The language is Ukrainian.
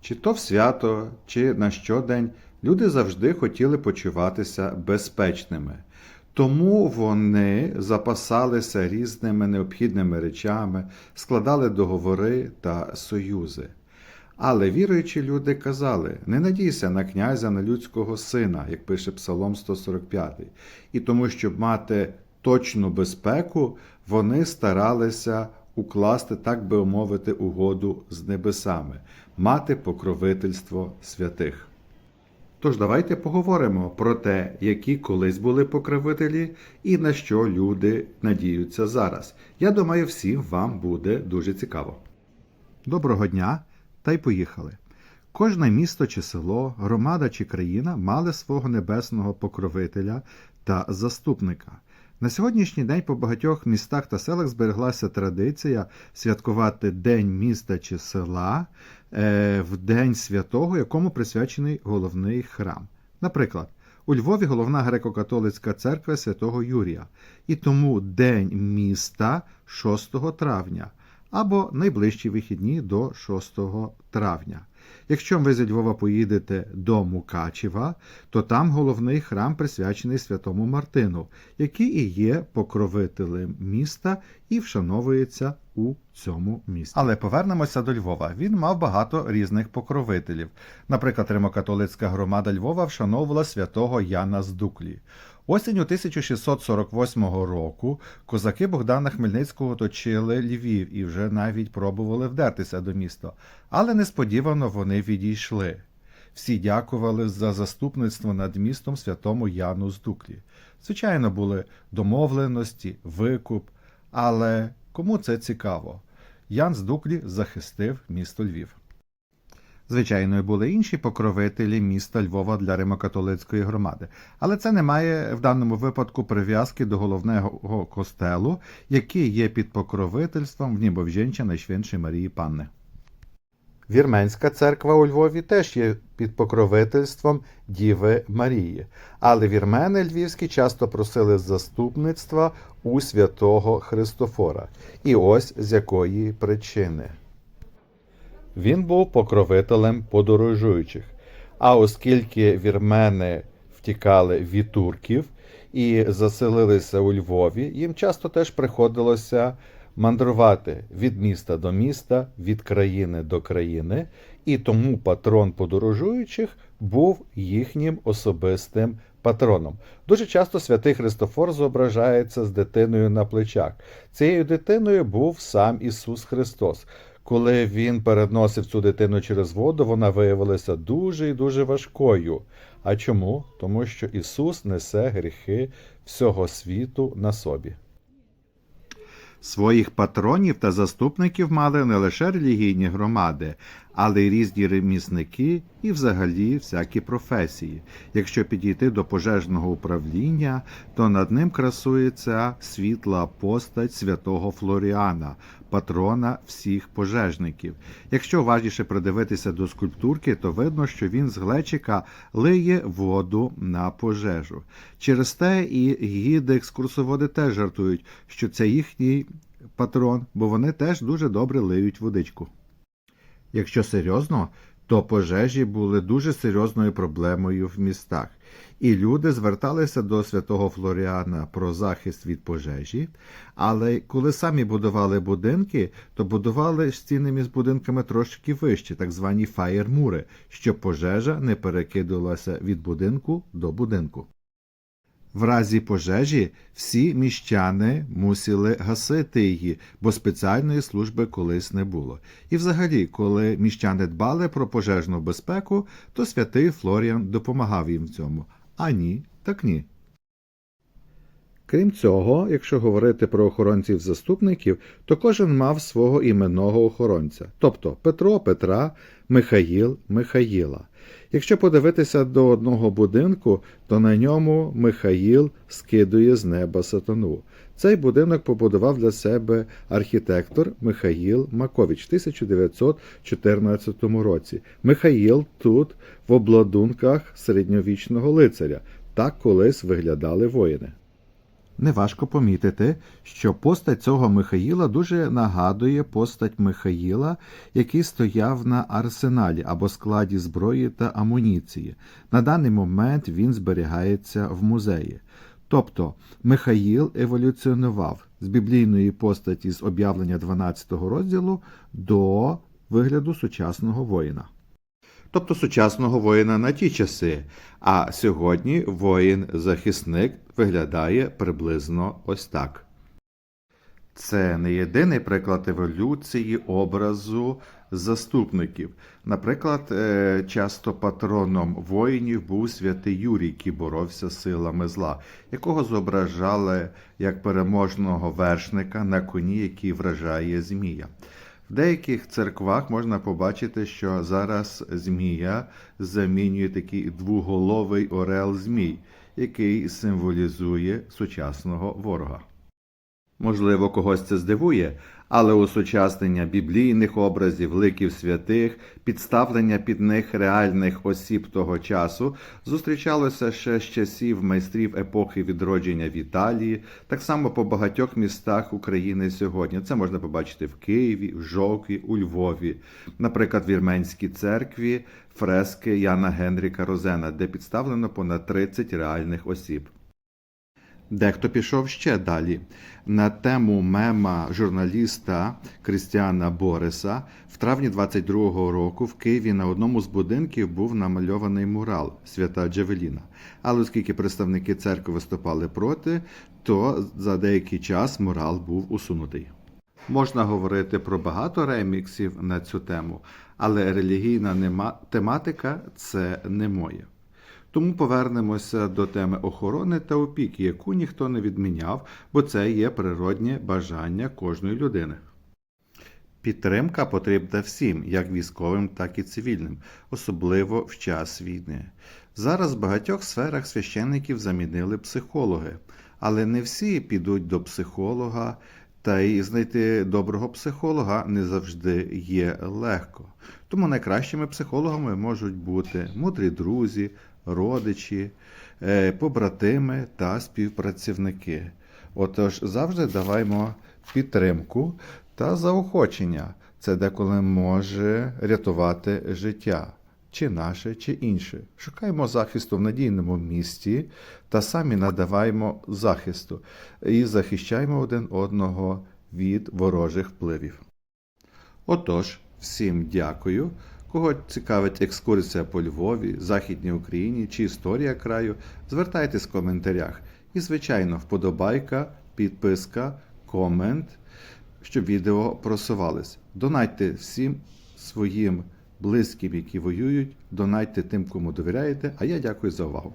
Чи то в свято, чи на щодень люди завжди хотіли почуватися безпечними. Тому вони запасалися різними необхідними речами, складали договори та союзи. Але віруючі люди казали: не надійся на князя, на людського сина, як пише Псалом 145. І тому, щоб мати точну безпеку, вони старалися укласти, так би мовити, угоду з небесами, мати покровительство святих. Тож давайте поговоримо про те, які колись були покровителі і на що люди надіються зараз. Я думаю, всім вам буде дуже цікаво. Доброго дня, та й поїхали. Кожне місто чи село, громада чи країна мали свого небесного покровителя та заступника. На сьогоднішній день по багатьох містах та селах збереглася традиція святкувати День міста чи села е, в День святого, якому присвячений головний храм. Наприклад, у Львові головна греко-католицька церква святого Юрія, і тому День міста 6 травня або найближчі вихідні до 6 травня. Якщо ви зі Львова поїдете до Мукачева, то там головний храм присвячений святому Мартину, який і є покровителем міста і вшановується у цьому місті. Але повернемося до Львова. Він мав багато різних покровителів. Наприклад, Римокатолицька громада Львова вшановувала святого Яна з Дуклі. Осінню 1648 року козаки Богдана Хмельницького оточили Львів і вже навіть пробували вдертися до міста, але несподівано вони відійшли. Всі дякували за заступництво над містом святому Яну з Дуклі. Звичайно, були домовленості, викуп, але кому це цікаво? Ян з Дуклі захистив місто Львів. Звичайно, були інші покровителі міста Львова для римокатолицької громади, але це не має в даному випадку прив'язки до головного костелу, який є під покровительством Внібовжінча Найшвиншої Марії Панни. Вірменська церква у Львові теж є під покровительством Діви Марії, але вірмени львівські часто просили заступництва у святого Христофора. І ось з якої причини. Він був покровителем подорожуючих. А оскільки вірмени втікали від турків і заселилися у Львові, їм часто теж приходилося мандрувати від міста до міста, від країни до країни, і тому патрон подорожуючих був їхнім особистим патроном. Дуже часто святий Христофор зображається з дитиною на плечах. Цією дитиною був сам Ісус Христос. Коли він переносив цю дитину через воду, вона виявилася дуже і дуже важкою. А чому? Тому що Ісус несе гріхи всього світу на собі. Своїх патронів та заступників мали не лише релігійні громади, але й різні ремісники і взагалі всякі професії. Якщо підійти до пожежного управління, то над ним красується світла постать святого Флоріана, патрона всіх пожежників. Якщо уважніше придивитися до скульптурки, то видно, що він з глечика лиє воду на пожежу. Через те і гіди екскурсоводи теж жартують, що це їхній патрон, бо вони теж дуже добре лиють водичку. Якщо серйозно, то пожежі були дуже серйозною проблемою в містах, і люди зверталися до святого Флоріана про захист від пожежі. Але коли самі будували будинки, то будували стіни між будинками трошки вище, так звані фаєрмури, щоб пожежа не перекидувалася від будинку до будинку. В разі пожежі всі міщани мусили гасити її, бо спеціальної служби колись не було. І взагалі, коли міщани дбали про пожежну безпеку, то святий Флоріан допомагав їм в цьому. А ні, так ні. Крім цього, якщо говорити про охоронців-заступників, то кожен мав свого іменного охоронця, тобто Петро Петра, Михаїл Михаїла. Якщо подивитися до одного будинку, то на ньому Михаїл скидує з неба сатану. Цей будинок побудував для себе архітектор Михаїл Макович в 1914 році. Михаїл тут в обладунках середньовічного лицаря. Так колись виглядали воїни. Неважко помітити, що постать цього Михаїла дуже нагадує постать Михаїла, який стояв на арсеналі або складі зброї та амуніції. На даний момент він зберігається в музеї. Тобто Михаїл еволюціонував з біблійної постаті з об'явлення 12 розділу до вигляду сучасного воїна. Тобто сучасного воїна на ті часи. А сьогодні воїн-захисник виглядає приблизно ось так. Це не єдиний приклад еволюції образу заступників. Наприклад, е, часто патроном воїнів був святий Юрій, який боровся з силами зла, якого зображали як переможного вершника на коні, який вражає змія. В деяких церквах можна побачити, що зараз змія замінює такий двуголовий орел змій, який символізує сучасного ворога. Можливо, когось це здивує, але усучаснення біблійних образів, ликів святих, підставлення під них реальних осіб того часу зустрічалося ще з часів майстрів епохи відродження в Італії, так само по багатьох містах України сьогодні. Це можна побачити в Києві, в Жовкві, у Львові, наприклад, в Вірменській церкві фрески Яна Генріка Розена, де підставлено понад 30 реальних осіб. Дехто пішов ще далі. На тему мема журналіста Крістіана Бориса в травні 22-го року в Києві на одному з будинків був намальований мурал свята Джавеліна. Але оскільки представники церкви виступали проти, то за деякий час мурал був усунутий. Можна говорити про багато реміксів на цю тему, але релігійна нема- тематика це не моє. Тому повернемося до теми охорони та опіки, яку ніхто не відміняв, бо це є природнє бажання кожної людини. Підтримка потрібна всім, як військовим, так і цивільним, особливо в час війни. Зараз в багатьох сферах священників замінили психологи, але не всі підуть до психолога, та й знайти доброго психолога не завжди є легко. Тому найкращими психологами можуть бути мудрі друзі, родичі, е, побратими та співпрацівники. Отож, завжди даваймо підтримку та заохочення. Це деколи може рятувати життя, чи наше, чи інше. Шукаємо захисту в надійному місці та самі надаваємо захисту і захищаємо один одного від ворожих впливів. Отож, всім дякую. Кого цікавить екскурсія по Львові, Західній Україні чи історія краю, звертайтесь в коментарях. І, звичайно, вподобайка, підписка, комент, щоб відео просувались. Донайте всім своїм близьким, які воюють, донайте тим, кому довіряєте. А я дякую за увагу.